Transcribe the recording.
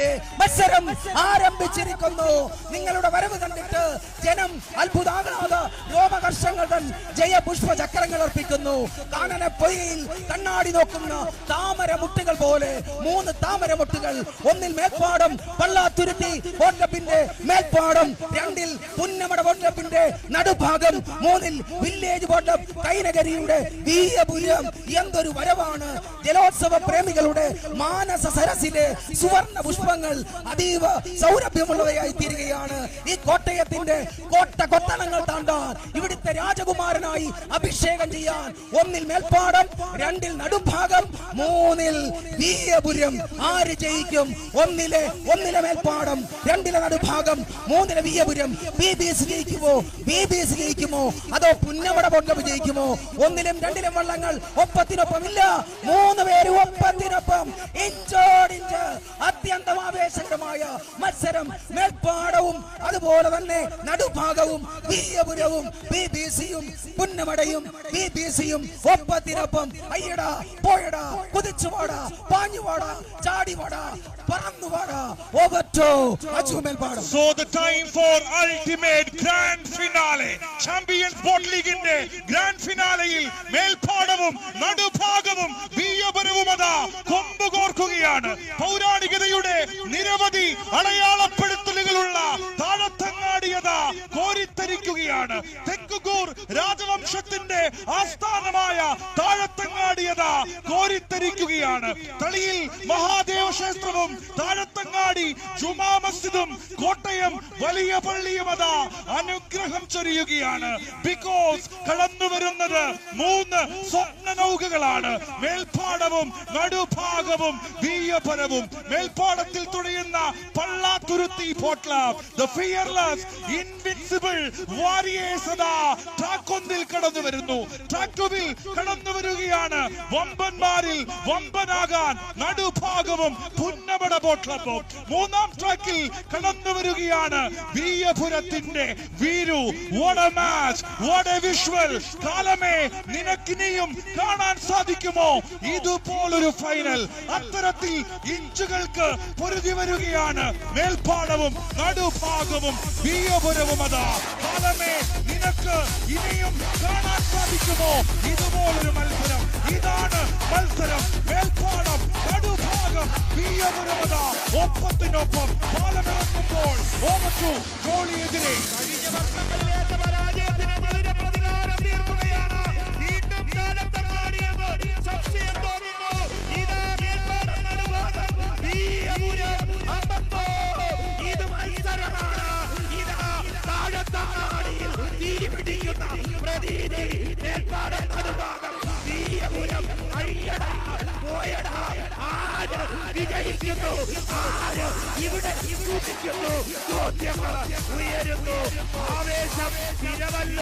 താഴത്തിന്റെ മത്സരം ആരംഭിച്ചിരിക്കുന്നു. നിങ്ങളുടെ വരവ് കണ്ടിട്ട് ജനം അത്ഭുതാകണാത രോമകർഷങ്ങൾ തൻ ജയ ചക്രങ്ങൾ അർപ്പിക്കുന്നു. കാനന പൊയിൽ കണ്ണാടി നോക്കുന്ന താമര മുട്ടുകൾ പോലെ മൂന്ന് താമര മുട്ടുകൾ. ഒന്നിൽ മേൽപ്പാടം പള്ളാത്തുരുത്തി വോട്ടപ്പിന്റെ മേൽപ്പാടം. രണ്ടിൽ പുന്നമട വോട്ടപ്പിന്റെ നടുഭാഗം. മൂന്നിൽ വില്ലേജ് വോട്ടപ്പ് കൈനഗരിയുടെ വീയപുരം എന്തൊരു വരവാണ്. ജലോത്സവ പ്രേമികളുടെ മാനസ സരസിലെ സുവർണ പുഷ്പങ്ങൾ അതീവ സൗരഭ്യമുള്ളവയായി തീരുകയാണ്. ഈ കോട്ടയത്തിന്റെ കോട്ട കൊത്തളങ്ങൾ താണ്ടാൻ ഇവിടുത്തെ രാജകുമാരനായി അഭിഷേകം ചെയ്യാൻ ഒന്നിൽ മേൽപ്പാടം രണ്ടിൽ നടുഭാഗം മൂന്നിൽ വീയപുരം ആര് ജയിക്കും? ഒന്നിലെ ഒന്നിലെ മേൽപ്പാടം രണ്ടിലെ നടുഭാഗം മൂന്നിലെ വീയപുരം ബി ബി എസ് ജയിക്കുമോ? ബി ബി എസ് ജയിക്കുമോ? അതോ പുന്നമട പൊട്ടം ജയിക്കുമോ? ഒന്നിലും രണ്ടിലും വള്ളങ്ങൾ ഒപ്പത്തിനൊപ്പം ഇല്ല മൂന്ന് പേര് ഒപ്പത്തിനൊപ്പം. ഇഞ്ചോടിഞ്ച് അതുപോലെ തന്നെ നടുഭാഗവും വീയപുരവും ബി ബി സിയും പുന്നമടയും ബി ബി സിയും ഒപ്പത്തിനൊപ്പം അയ്യടാ പോയടാ കുതിച്ചുവാടാ പാഞ്ഞുവാടാ ചാടിവാടാ പറന്നുവാടാ ഓവറ്റോ Achu Melpadam so the time for ultimate grand finale champions Boat ലീഗിന്റെ ഗ്രാൻഡ് ഫിനാലയിൽ മേൽപ്പാടവും നടുഭാഗവും വീയപരവും അതാ കൊമ്പ് കോർക്കുകയാണ് പൗരാണികതയുടെ നിരവധി അടയാളപ്പെടുത്തലുകളുള്ള കോരിത്തരിക്കുകയാണ് തെക്കുകൂർ രാജവംശത്തിന്റെ ആസ്ഥാനമായ താഴത്തങ്ങാടിയത കോരിത്തരിക്കുകയാണ്. തളിയിൽ മഹാദേവ ക്ഷേത്രവും താഴത്തങ്ങാടി ജുമാ മസ്ജിദും കോട്ടയം വലിയ പള്ളിയും അതാ അനുഗ്രഹം ചൊരിയുകയാണ്. ബിക്കോസ് കടന്നു വരുന്നത് മൂന്ന് സ്വപ്ന നൗകകളാണ് മേൽപ്പാടവും നടുഭാഗവും വീയപരവും മേൽപ്പാടത്തിൽ തുഴയുന്ന Pallathuruthy പോട്ട്ലാബ് the fearless invincible warriors ട്രാക്കൊന്നിൽ കടന്നു വരുന്നു. ട്രാക്കുവിൽ കടന്നു വരികയാണ്. വമ്പന്മാരിൽ വമ്പനാകാൻ നടുഭാഗവും പുന്നമട ക്ലബ് മൂന്നാം ട്രാക്കിൽ കടന്നു വരികയാണ് വീയപുരത്തിന്റെ Veeru. What a match what a visual കാലമേ നിനക്കിനിയും കാണാൻ സാധിക്കുമോ? ഇതുപോലൊരു ഫൈനൽ അത്തരത്തിൽ ഇഞ്ചുകൾക്ക് പൊരുതി വരികയാണ് മേൽപ്പാടവും നടുഭാഗവും വീയപുരവും അതാ. കാലമേ നിനക്ക് ഇനിയും കാണാൻ സാധിക്കുമോ? ഇതുപോലൊരു മത്സരം. ഇതാണ് മത്സരം. നടുഭാഗം വീയപുരമത ഒപ്പത്തിനൊപ്പം പാലമിറങ്ങുമ്പോൾ ഓമറ്റു ഗോളിയെതിരെ കഴിഞ്ഞ വർഷങ്ങളിലേറ്റ പരാജയത്തിന് മധുര പ്രതികാരം തീർക്കുകയാണ്. വീണ്ടും കാലത്തങ്ങാടിയത് സംശയം തോന്നുന്നു ഇതാ വീയപുരം അമ്പത്തോ. ഇത് മത്സരമാണ്. ഇതാ താഴത്തങ്ങാടിയിൽ തീ പിടിക്കുന്ന പ്രതീതി. വിജയിക്കുന്നു ഇവിടെ സൂക്ഷിക്കുന്നു ചോദ്യങ്ങൾ ഉയരുന്നു. ആവേശം തിരവല്ല